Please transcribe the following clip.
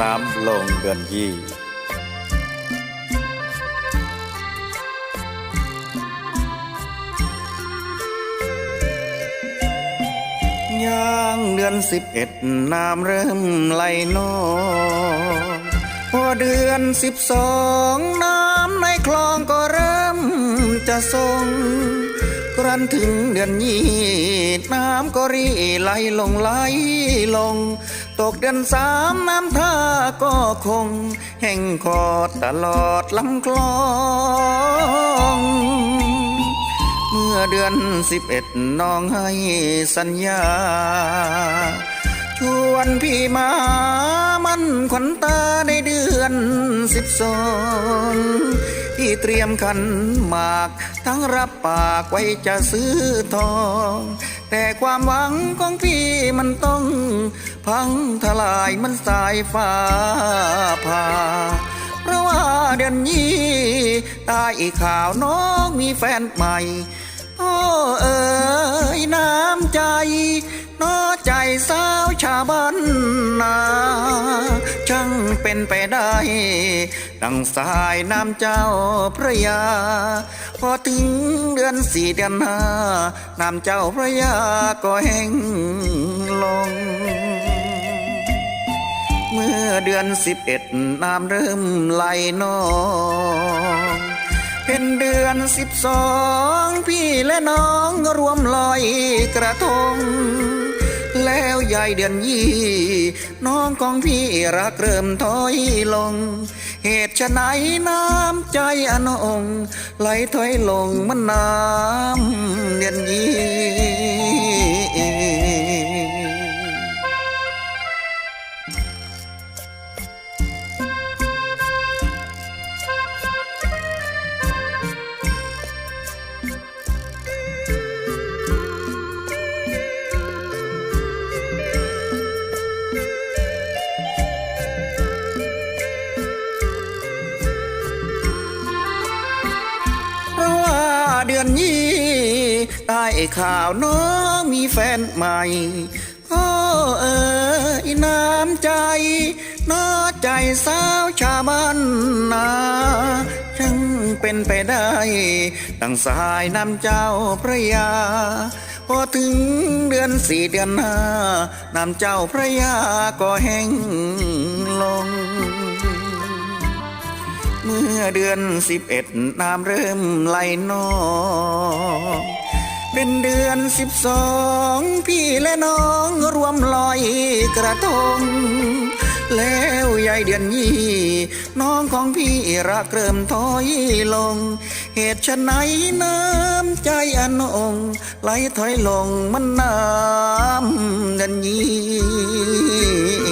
น้ำลงเดือนยี่ย่างเดือนสิบเอ็ดน้ำเริ่มไหลนองพอเดือนสิบสองน้ำในคลองก็เริ่มจะทรง ครันถึงเดือนยี่น้ำก็รีไหลลงไหลลง ตกเดือนสามน้ำท่าก็คง แห่งคอดตลอดลำคลองเมื่อเดือนสิบเอ็ดน้องให้สัญญา ชวนพี่มามันขวัญตาในเดือนสิบสอง ที่เตรียมขันหมาก ทั้งรับปากไว้จะซื้อทอง แต่ความหวังของพี่มันต้อง พังทลายมันสายฟ้าผ่าเพราะว่าเดือนนี้ตายข่าวน้องมีแฟนใหม่ เอ๋ยน้ำใจน้อใจสาวชาวบ้านนาช่างเป็นไปได้ ดังสายน้ำเจ้าพระยา พอถึงเดือนสี่เดือนห้าน้ำเจ้าพระยาก็แห้งลง เมื่อเดือนสิบเอ็ดน้ำเริ่มไหลนอง เป็นเดือนสิบสองพี่และน้องรวมลอยกระทง แล้วยายเดือนยี่น้องของพี่รักเริ่มถอยลง เหตุฉะไหนน้ำใจอนองไหลถอยลงมันน้ำเดือนยี่ ได้ข่าวน้องมีแฟนใหม่โอ้เอ๋ยน้ำใจน้อใจสาวชาวบ้านนาช่างเป็นไปได้ดังสายน้ำเจ้าพระยา พอถึงเดือนสี่เดือนห้าน้ำเจ้าพระยาก็แห้งลง เมื่อเดือนสิบเอ็ดน้ำเริ่มไหลนอง เป็นเดือนสิบสองพี่และน้องรวมลอยกระทง แล้วยายเดือนยี่น้องของพี่รักเริ่มถอยลง เหตุฉะไหนน้ำใจอันองไหลถอยลงมันน้ำเดือนยี่